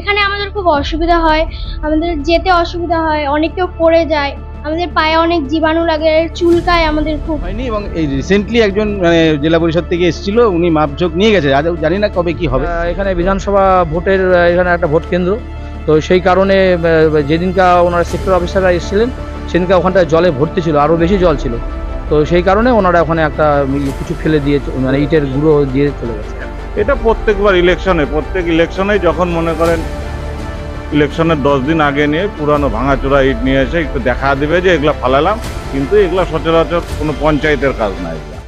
এখানে আমাদের খুব অসুবিধা হয় আমাদের যেতে অসুবিধা হয় অনেকেও পড়ে যায় আমাদের পায়ে অনেক জীবাণু লাগে চুলকায় আমাদের খুব। হয়নি এবং এই রিসেন্টলি একজন মানে জেলা পরিষদ থেকে এসেছিল উনি মাপঝোঁক নিয়ে গেছে আদৌ জানি না কবে কি হবে। এখানে বিধানসভা ভোটের এখানে একটা ভোট কেন্দ্র তো সেই কারণে যেদিনকা ওনারা সেক্টর অফিসাররা এসেছিলেন সেদিনকে ওখানটায় জলে ভর্তি ছিল আরও বেশি জল ছিল। তো সেই কারণে ওনারা ওখানে একটা কিছু ফেলে দিয়ে মানে ইটের গুঁড়ো দিয়ে চলে গেছে। এটা প্রত্যেকবার ইলেকশনে প্রত্যেক ইলেকশনে যখন মনে করেন ইলেকশনের দশ দিন আগে নিয়ে পুরানো ভাঙাচোরা ইট নিয়ে এসে একটু দেখা দিবে যে এগুলো ফালালাম, কিন্তু এগুলো সচরাচর কোনো পঞ্চায়েতের কাজ না এগুলা।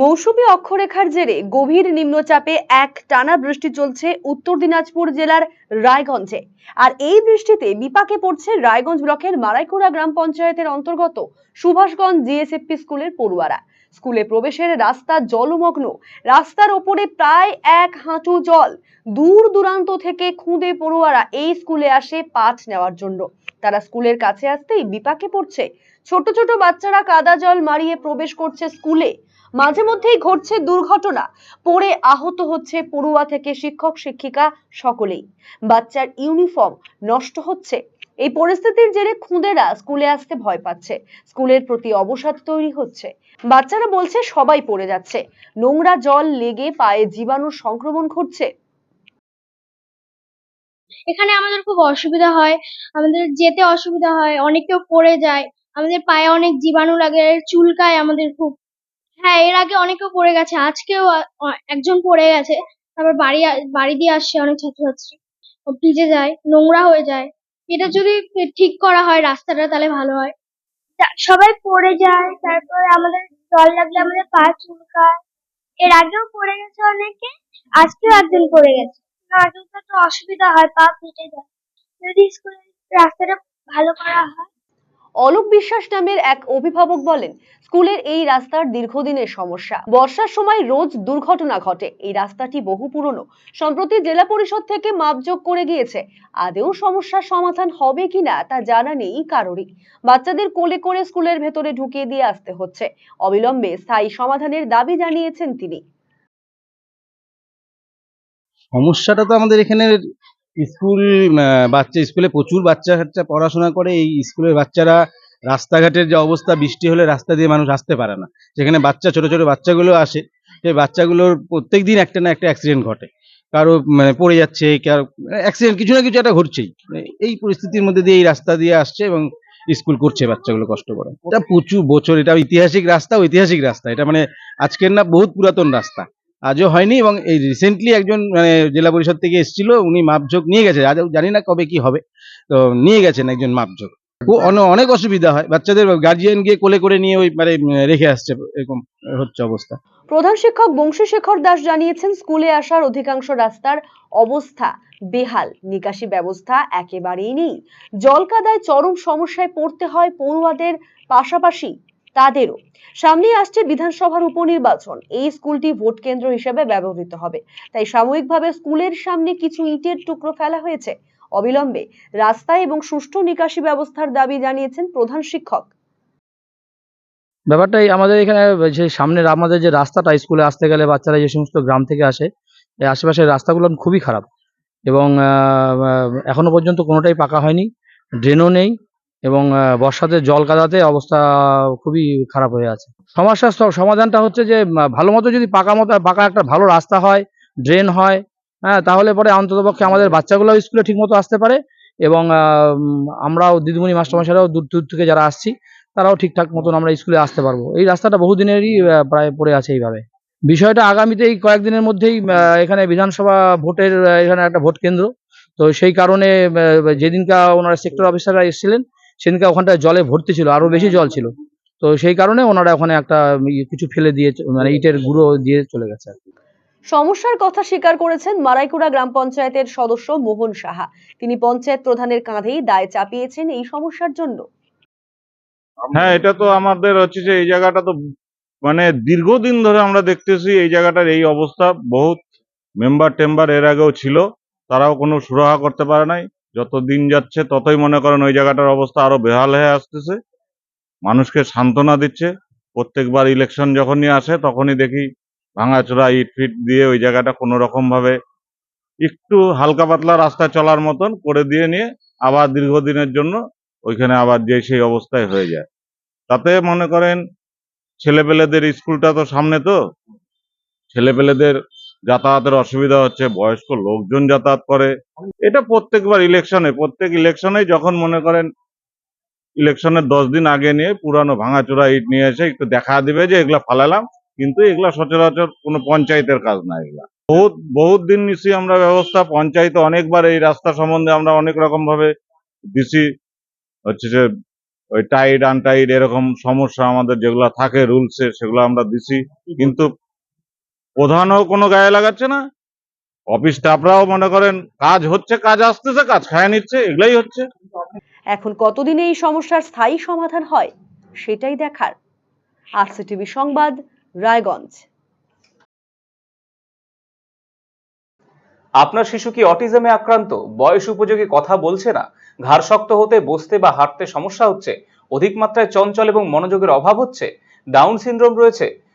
মৌসুমী অক্ষরেখার জেরে গভীর নিম্নচাপে এক টানা বৃষ্টি চলছে উত্তর দিনাজপুর জেলার রায়গঞ্জে। আর এই বৃষ্টিতে বিপাকে পড়ছে রায়গঞ্জ ব্লকের মারাইকুড়া গ্রাম পঞ্চায়েতের অন্তর্গত সুভাষগঞ্জ জিএসএফপি স্কুলের পড়ুয়ারা। স্কুলে প্রবেশের রাস্তা জলমগ্ন। রাস্তার ওপরে প্রায় এক হাঁটু জল। দূর দূরান্ত থেকে খুঁদে পড়ুয়ারা এই স্কুলে আসে পাঠ নেওয়ার জন্য। তারা স্কুলের কাছে আসতেই বিপাকে পড়ছে। ছোট ছোট বাচ্চারা কাদা জল মারিয়ে প্রবেশ করছে স্কুলে। মাঝে মধ্যেই ঘটছে দুর্ঘটনা। পড়ে আহত হচ্ছে পড়ুয়া থেকে শিক্ষক, শিক্ষিকা সকলেই। বাচ্চার ইউনিফর্ম নষ্ট হচ্ছে। এই পরিস্থিতির জেরে খুদেরা স্কুলে আসতে ভয় পাচ্ছে। স্কুলের প্রতি অবসাদ তৈরি হচ্ছে। বাচ্চারা বলছে সবাই পড়ে যাচ্ছে। নোংরা জল লেগে পায়ে জীবাণু সংক্রমণ ঘটছে। এখানে আমাদের খুব অসুবিধা হয়। আমাদের যেতে অসুবিধা হয় অনেকেও পড়ে যায়। আমাদের পায়ে অনেক জীবাণু লাগে চুলকায় আমাদের খুব। হ্যাঁ এর আগে অনেকেও পড়ে গেছে, আজকেও একজন পড়ে গেছে। তারপর বাড়ি বাড়ি দিয়ে আসছে অনেক ছাত্রছাত্রী। ভিজে যায়, নোংরা হয়ে যায়। এটা যদি ঠিক করা হয়, রাস্তাটা তাহলে ভালো হয়। সবাই পড়ে যায়, তারপর আমাদের জল লাগলে আমাদের পা চুলকায়। এর আগেও পড়ে গেছে অনেকে, আজকেও একদিন পড়ে গেছে। আগেও তো অসুবিধা হয়, পা ফেটে যায়। যদি স্কুলের রাস্তাটা ভালো করা হয় অলোক বিশ্বাস নামের এক অভিভাবক বলেন, স্কুলের এই রাস্তার দীর্ঘদিনের সমস্যা। বর্ষার সময় রোজ দুর্ঘটনা ঘটে। এই রাস্তাটি বহু পুরনো। সম্প্রতি জেলা পরিষদ থেকে মাপযোগ করে গিয়েছে। আদেও সমস্যার সমাধান হবে কিনা তা জানা নেই কারোরই। বাচ্চাদের কোলে করে স্কুলের ভেতরে ঢুকিয়ে দিয়ে আসতে হচ্ছে। অবিলম্বে স্থায়ী সমাধানের দাবি জানিয়েছেন তিনি। সমস্যাটা তো আমাদের এখানে স্কুল বাচ্চা, স্কুলে প্রচুর বাচ্চা কাচ্চা পড়াশোনা করে। এই স্কুলের বাচ্চারা রাস্তাঘাটের যে অবস্থা, বৃষ্টি হলে রাস্তা দিয়ে মানুষ আসতে পারে না। সেখানে বাচ্চা, ছোট ছোট বাচ্চাগুলো আসে। সেই বাচ্চাগুলোর প্রত্যেক দিন একটা না একটা অ্যাক্সিডেন্ট ঘটে। কারও মানে পড়ে যাচ্ছে, কারও অ্যাক্সিডেন্ট কিছু না কিছু একটা ঘটছেই। মানে এই পরিস্থিতির মধ্যে দিয়ে এই রাস্তা দিয়ে আসছে এবং স্কুল করছে বাচ্চাগুলো কষ্ট করে। এটা প্রচুর বছর, এটা ঐতিহাসিক রাস্তা ঐতিহাসিক রাস্তা। এটা মানে আজকের না, বহুত পুরাতন রাস্তা। আজও হয়নি এবং এই রিসেন্টলি একজন মানে জেলা পরিষদ থেকে এসেছিল, উনি মাপঝোঁক নিয়ে গেছে। আদৌ জানি না কবে কি হবে। তো নিয়ে গেছেন একজন মাপঝোঁক। অনেক অসুবিধা হয়। বাচ্চাদের গার্জিয়ান গিয়ে কোলে করে নিয়ে ওই মানে রেখে আসছে, এরকম হচ্ছে অবস্থা। প্রধান শিক্ষক বংশীশেখর দাস জানিয়েছেন, স্কুলে আসার অধিকাংশ রাস্তার অবস্থা বেহাল। নিকাশি ব্যবস্থা একেবারেই নেই। জলকাদায় চরম সমস্যায় পড়তে হয় পড়ুয়াদের পাশাপাশি। তাদেরও। সামনে আসছে বিধানসভার উপনির্বাচন। এই স্কুলটি ভোট কেন্দ্র হিসেবে ব্যবহৃত হবে। তাই সাময়িকভাবে স্কুলের সামনে কিছু ইটের টুকরো ফেলা হয়েছে। অবিলম্বে রাস্তা এবং সুষ্ঠু নিকাশি ব্যবস্থার দাবি জানিয়েছেন প্রধান শিক্ষক। ব্যাপারটাই আমাদের এখানে যে সামনের আমাদের যে রাস্তাটা স্কুলে আসতে গেলে বাচ্চারা যে সমস্ত গ্রাম থেকে আসে আশেপাশের রাস্তাগুলো খুবই খারাপ। এবং এখনও পর্যন্ত কোনোটাই পাকা হয়নি। ড্রেনও নেই। এবং বর্ষাতে জল কাদাতে অবস্থা খুবই খারাপ হয়ে আছে। সমস্যার সমাধানটা হচ্ছে যে ভালো মতো যদি পাকা মতো, পাকা একটা ভালো রাস্তা হয়, ড্রেন হয় হ্যাঁ তাহলে পরে অন্ততপক্ষে আমাদের বাচ্চাগুলোও স্কুলে ঠিকমতো আসতে পারে এবং আমরাও দিদিমণি মাস্টারমশাইরাও দূর দূর থেকে যারা আসছি, তারাও ঠিকঠাক মতন আমরা স্কুলে আসতে পারব। এই রাস্তাটা বহুদিনেরই প্রায় পড়ে আছে এইভাবে। বিষয়টা আগামীতে এই কয়েকদিনের মধ্যেই এখানে বিধানসভা ভোটের এখানে একটা ভোট কেন্দ্র। তো সেই কারণে যেদিনকা ওনারা সেক্টর অফিসাররা এসেছিলেন সেদিনকে ওখানটা জলে ভর্তি ছিল আরও বেশি জল ছিল। তো সেই কারণে ওনারা ওখানে একটা কিছু ফেলে দিয়ে মানে ইটের গুঁড়ো দিয়ে চলে গেছে আর কি। সমস্যার কথা স্বীকার করেছেন মারাইকুড়া গ্রাম পঞ্চায়েতের সদস্য মোহন সাহা। তিনি পঞ্চায়েত প্রধানের কাঁধেই দায় চাপিয়েছেন এই সমস্যার জন্য। হ্যাঁ এটা তো আমাদের হচ্ছে যে এই জায়গাটা তো মানে দীর্ঘদিন ধরে আমরা দেখতেছি এই জায়গাটার এই অবস্থা। বহুত মেম্বার টেম্বার এর আগেও ছিল তারাও কোনো সুরাহা করতে পারে নাই। যত দিন যাচ্ছে ততই মনে করেন ওই জায়গাটার অবস্থা আরও বেহাল হয়ে আসতেছে। মানুষকে সান্ত্বনা দিচ্ছে। প্রত্যেকবার ইলেকশন যখনই আসে, তখনই দেখি ভাঙাচোরা ইট ফিট দিয়ে ওই জায়গাটা কোনো রকম ভাবে একটু হালকা পাতলা রাস্তা চলার মতন করে দিয়ে নিয়ে আবার দীর্ঘদিনের জন্য ওইখানে আবার যে সেই অবস্থায় হয়ে যায়। তাতে মনে করেন ছেলেপেলেদের স্কুলটা তো সামনে তো। ছেলেপেলেদের যাতায়াতের অসুবিধা হচ্ছে, বয়স্ক লোকজন যাতায়াত করে। এটা প্রত্যেকবার ইলেকশনে প্রত্যেক ইলেকশনে যখন মনে করেন ইলেকশনের দশ দিন আগে নিয়ে পুরানো ভাঙাচোরা ইট নিয়ে এসে একটু দেখা দিবে যে এগুলা ফালালাম, কিন্তু এগুলা সচরাচর কোনো পঞ্চায়েতের কাজ না এগুলা। বহুত বহুত দিন নিছি আমরা ব্যবস্থা, পঞ্চায়েতে অনেকবার এই রাস্তা সম্বন্ধে আমরা অনেক রকম ভাবে দিছি। হচ্ছে যে ওই টাইড আনটাইড এরকম সমস্যা আমাদের যেগুলো থাকে রুলসে সেগুলো আমরা দিছি। কিন্তু প্রধানও কোনো গায়ে লাগাচ্ছে না। অফিস স্টাফরাও মনে করেন কাজ হচ্ছে কাজ আসতেছে কাজ খায় নিচ্ছে এগুলাই হচ্ছে। এখন কতদিনে এই সমস্যার স্থায়ী সমাধান হয় সেটাই দেখার। আরসিটিভি সংবাদ রায়গঞ্জ। আপনার শিশু কি অটিজমে আক্রান্ত? বয়স উপযোগী কথা বলছে না? ঘাড় শক্ত হতে বসতে বা হাঁটতে সমস্যা হচ্ছে? অধিক মাত্রায় চঞ্চল এবং মনোযোগের অভাব হচ্ছে? ডাউন সিনড্রোম রয়েছে?